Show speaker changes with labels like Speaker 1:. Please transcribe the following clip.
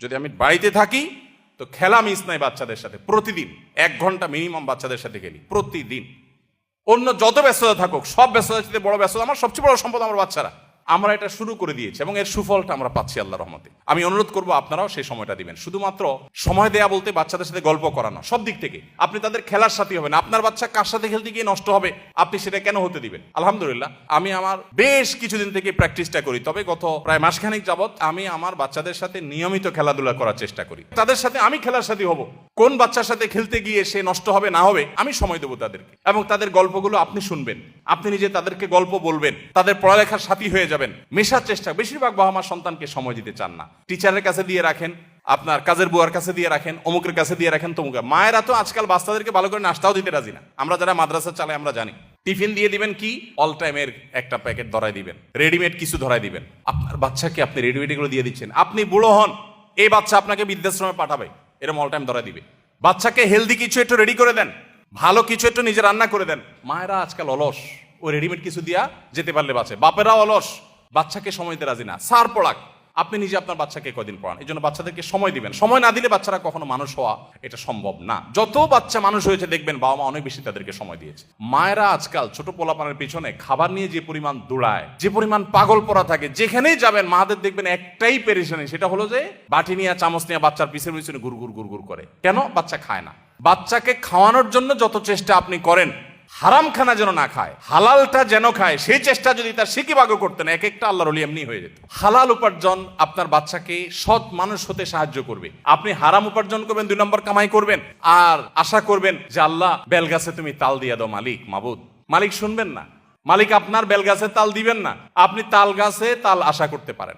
Speaker 1: যদি আমি বাড়িতে থাকি, তো খেলা মিস নাই বাচ্চাদের সাথে, প্রতিদিন। এক ঘণ্টা মিনিমাম বাচ্চাদের সাথে খেলি, প্রতিদিন। অন্য যত ব্যস্ততা থাকুক, সব ব্যস্ততার সাথে বড় ব্যস্ততা আমার সবচেয়ে বড় সম্পদ আমার বাচ্চারা। আমরা এটা শুরু করে দিয়েছি এবং এর সুফলটা আমরা পাচ্ছি আল্লাহ রহমতে। আমি অনুরোধ করব আপনারাও সেই সময়টা দিবেন। শুধুমাত্র সময় দেয়া বলতে বাচ্চাদের সাথে গল্প করানো সব দিক থেকে। আপনি তাদের খেলার সাথী হবেন, আপনার বাচ্চা কার সাথে খেলতে গিয়ে নষ্ট হবে, আপনি সেটা কেন হতে দিবেন? আলহামদুলিল্লাহ, আমি আমার বেশ কিছুদিন থেকে প্র্যাকটিসটা করি, তবে গত প্রায় মাসখানেক যাবৎ আমি আমার বাচ্চাদের সাথে নিয়মিত খেলাধুলা করার চেষ্টা করি। তাদের সাথে আমি খেলার সাথী হব। কোন বাচ্চার সাথে খেলতে গিয়ে সে নষ্ট হবে, না হবে, আমি সময় দেবো তাদেরকে। এবং তাদের গল্পগুলো আপনি শুনবেন। আপনি নিজে তাদেরকে গল্প বলবেন, তাদের পড়ালেখার সাথী হয়ে যাবেন, মেশার চেষ্টা, বেশিরভাগ বাবা মা সন্তানকে সময় দিতে চান না। টিচারের কাছে দিয়ে রাখেন, আপনার কাজের বুয়ার কাছে দিয়ে রাখেন, অমুকের কাছে দিয়ে রাখেন তমুক মায়েরা তো আজকাল বাচ্চাদেরকে ভালো করে নাস্তাও দিতে রাজি না। আমরা যারা মাদ্রাসা চালাই, আমরা জানি। টিফিন দিয়ে দিবেন কি? অল টাইমের একটা প্যাকেট ধরাই দিবেন। রেডিমেড কিছু ধরাই দিবেন। আপনার বাচ্চাকে আপনি রেডিমেড এগুলো দিয়ে দিচ্ছেন। আপনি বুড়ো হন, এই বাচ্চা আপনাকে বৃদ্ধাশ্রমে পাঠাবে। এরকম অল টাইম ধরাই দিবে। বাচ্চাকে হেলদি কিছু একটু রেডি করে দেন। ভালো কিছু একটু নিজে রান্না করে দেন। মায়েরা আজকাল অলস। ও রেডিমেড কিছু দিয়া যেতে পারলে বাঁচে। বাপেরা অলস। বাচ্চাকে সময় দিতে রাজি না। সার পড়াক। আপনি নিজে আপনার বাচ্চাকে কদিন পড়ান? এই জন্য বাচ্চাদেরকে সময় দিবেন। সময় না দিলে বাচ্চারা কখনো মানুষ হওয়া এটা সম্ভব না। যত বাচ্চা মানুষ হয়েছে দেখবেন বাবা মা অনেক বেশি তাদেরকে সময় দিয়েছে। মায়েরা আজকাল ছোট পোলাপানের পিছনে খাবার নিয়ে যে পরিমাণ দৌড়ায়, যে পরিমাণ পাগল পড়া থাকে, যেখানেই যাবেন মাদের দেখবেন একটাই পেরেশানি, সেটা হলো যে বাটি নিয়ে, চামচ নিয়ে বাচ্চার পিছনে পিছনে গুড় গুড় গুড় করে। কেন? বাচ্চা খায় না। বাচ্চাকে খাওয়ানোর জন্য যত চেষ্টা আপনি করেন হারাম খানা যেন না খায়, হালালটা যেন খায়, সেই চেষ্টা যদি তার সিকিবাগও করতেন এক একটা আল্লাহর অলি এমনি হয়ে যেত। হালাল উপার্জন আপনার বাচ্চাকে সৎ মানুষ হতে সাহায্য করবে। আপনি হারাম উপার্জন করবেন, দুই নম্বর কামাই করবেন। আর আশা করবেন যে আল্লাহ, বেলগাছে তুমি তাল দিয়ে দাও, মালিক, মাবুদ। মালিক শুনবেন না। মালিক আপনার বেলগাছে তাল দিবেন না। আপনি তাল গাছে তাল আশা করতে পারেন।